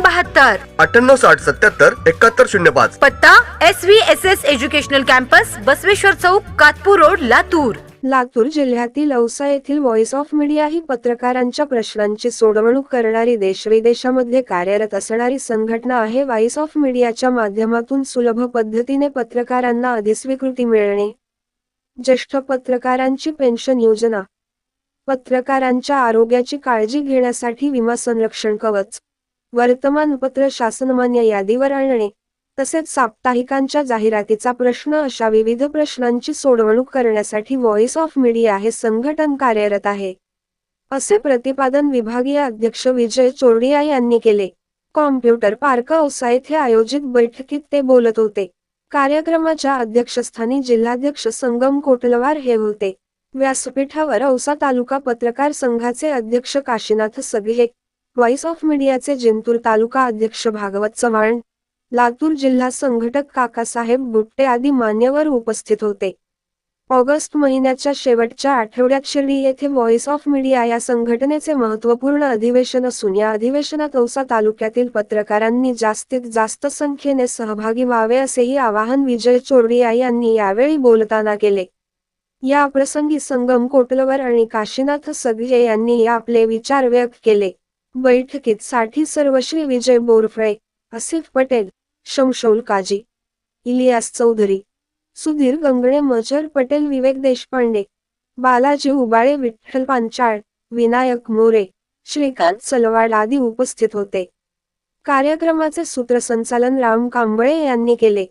बहात्तर. अठ्ठ्याण्णव साठ सत्याहत्तर एकाहत्तर शून्य पाच. पत्ता S V S S educational campus Basaveshwar Chowk Katpur road Latur. Latur जिल्ह्यातील औसा येथील व्हॉइस ऑफ मीडिया ही पत्रकारांच्या प्रश्नांची सोडवणूक करणारी देशविदेशामध्ये कार्यरत असणारी संघटना आहे. व्हॉइस ऑफ मीडियाच्या माध्यमातून सुलभ पद्धतीने पत्रकारांना अधिस्वीकृती मिळणे. ज्येष्ठ पत्रकारांची पेन्शन योजना. पत्रकारांच्या आरोग्याची काळजी घेण्यासाठी विमा संरक्षण कवच. वर्तमानपत्र शासनमान्य यादीवर आणणे तसेच साप्ताहिकांच्या जाहिरातीचा प्रश्न अशा विविध प्रश्नांची सोडवणूक करण्यासाठी व्हॉइस ऑफ मीडिया हे संघटन कार्यरत आहे. असे प्रतिपादन विभागीय अध्यक्ष विजय चोरडिया यांनी केले. कॉम्प्युटर पार्क औसा येथे आयोजित बैठकीत ते बोलत होते. कार्यक्रमाच्या अध्यक्षस्थानी जिल्हाध्यक्ष संगम कोटलवार हे होते. व्यासपीठावर औसा तालुका पत्रकार संघाचे अध्यक्ष काशीनाथ सगळे व्हॉइस ऑफ मीडियाचे जिंतूर तालुका अध्यक्ष भागवत चव्हाण लातूर जिल्हा संघटक काकासाहेब गुट्टे आदी मान्यवर उपस्थित होते. ऑगस्ट महिन्याच्या शेवटच्या आठवड्यात शिर्डी येथे व्हॉइस ऑफ मीडिया या संघटनेचे महत्त्वपूर्ण अधिवेशन असून या अधिवेशनात औसा तालुक्यातील पत्रकारांनी जास्तीत जास्त संख्येने सहभागी व्हावे असेही आवाहन विजय चोरडिया यांनी यावेळी बोलताना केले. या प्रसंगी संगम कोटलवर आणि काशीनाथ सगळे यांनी आपले विचार व्यक्त केले. बैठकीत साठी सर्वश्री विजय बोरफळे आसिफ पटेल शमशौल काजी इलियास चौधरी सुधीर गंगणे मजर पटेल विवेक देशपांडे बालाजी उबाळे विठ्ठल पांचाळ विनायक मोरे श्रीकांत सलवाड आदी उपस्थित होते. कार्यक्रमाचे सूत्रसंचालन राम कांबळे यांनी केले.